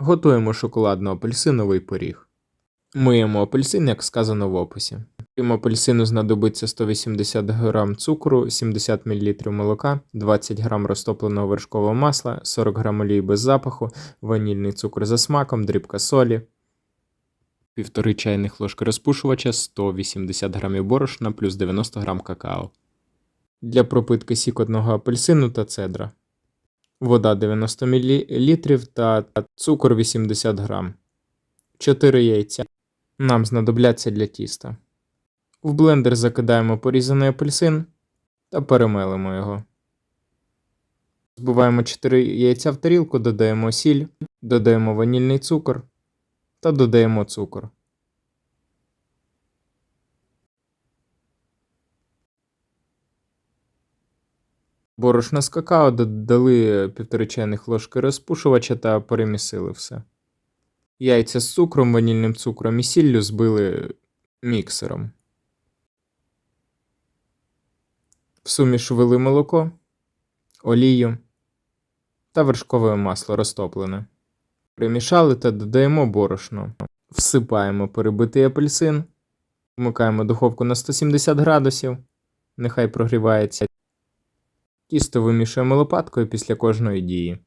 Готуємо шоколадно-апельсиновий пиріг. Миємо апельсин, як сказано в описі. Крім апельсину знадобиться 180 г цукру, 70 мл молока, 20 г розтопленого вершкового масла, 40 г олії без запаху, ванільний цукор за смаком, дрібка солі, 1,5 чайних ложки розпушувача, 180 г борошна плюс 90 г какао. Для пропитки сік одного апельсину та цедра. Вода 90 мл та цукор 80 г. 4 яйця. Нам знадобляться для тіста. В блендер закидаємо порізаний апельсин та перемелимо його. Збиваємо 4 яйця в тарілку, додаємо сіль, додаємо ванільний цукор та додаємо цукор. Борошно з какао додали 1,5 чайних ложки розпушувача та перемісили все. Яйця з цукром, ванільним цукром і сіллю збили міксером. В суміш ввели молоко, олію та вершкове масло розтоплене. Примішали та додаємо борошно. Всипаємо перебитий апельсин. Вмикаємо духовку на 170 градусів. Нехай прогрівається. Тісто вимішуємо лопаткою після кожної дії.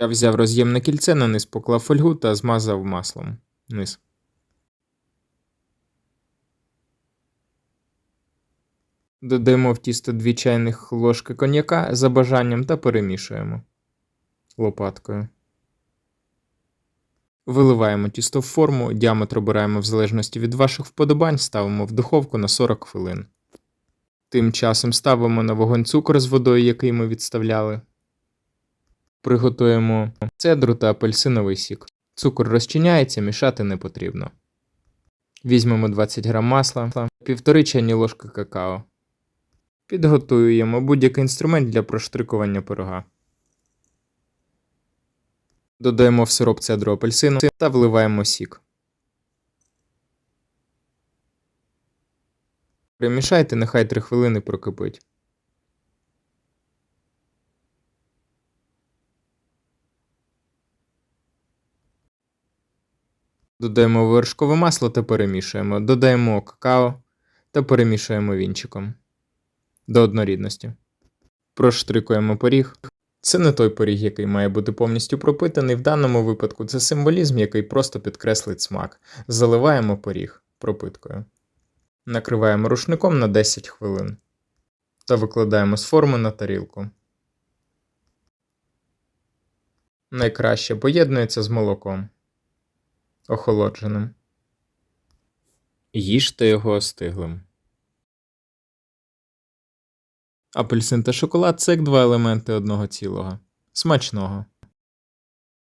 Я взяв роз'ємне кільце, на низ поклав фольгу та змазав маслом. Низ. Додаємо в тісто 2 чайних ложки коньяка за бажанням та перемішуємо лопаткою. Виливаємо тісто в форму, діаметр обираємо в залежності від ваших вподобань, ставимо в духовку на 40 хвилин. Тим часом ставимо на вогонь цукор з водою, який ми відставляли. Приготуємо цедру та апельсиновий сік. Цукор розчиняється, мішати не потрібно. Візьмемо 20 г масла, 1,5 чайні ложки какао. Підготуємо будь-який інструмент для проштрикування пирога. Додаємо в сироп цедру апельсину та вливаємо сік. Перемішайте, нехай 3 хвилини прокипить. Додаємо вершкове масло та перемішуємо. Додаємо какао та перемішуємо вінчиком до однорідності. Проштрикуємо пиріг. Це не той пиріг, який має бути повністю пропитаний. В даному випадку це символізм, який просто підкреслить смак. Заливаємо пиріг пропиткою. Накриваємо рушником на 10 хвилин та викладаємо з форми на тарілку. Найкраще поєднується з молоком охолодженим. Їжте його остиглим. Апельсин та шоколад це як два елементи одного цілого. Смачного.